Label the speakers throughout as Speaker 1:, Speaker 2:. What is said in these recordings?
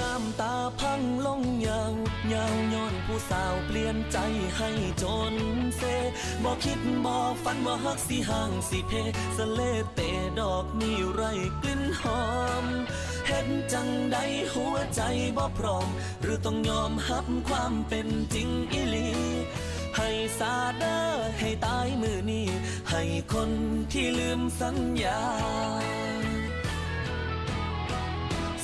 Speaker 1: น้ำตาพังลงยาวยาวย้อนผู้สาวเปลี่ยนใจให้จนเซบอกคิดบอกฝันว่าฮักสิห่างสิเพสะเลเตดอกนี่ไรกลิ่นหอมเห็นจังใดหัวใจบ่พร้อม หรือต้องยอมรับความเป็นจริงอีลี ให้ซาเดอร์ให้ตายมือนี้ ให้คนที่ลืมสัญญา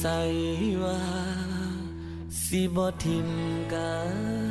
Speaker 1: ใส่ว่า สิบอทิมกัน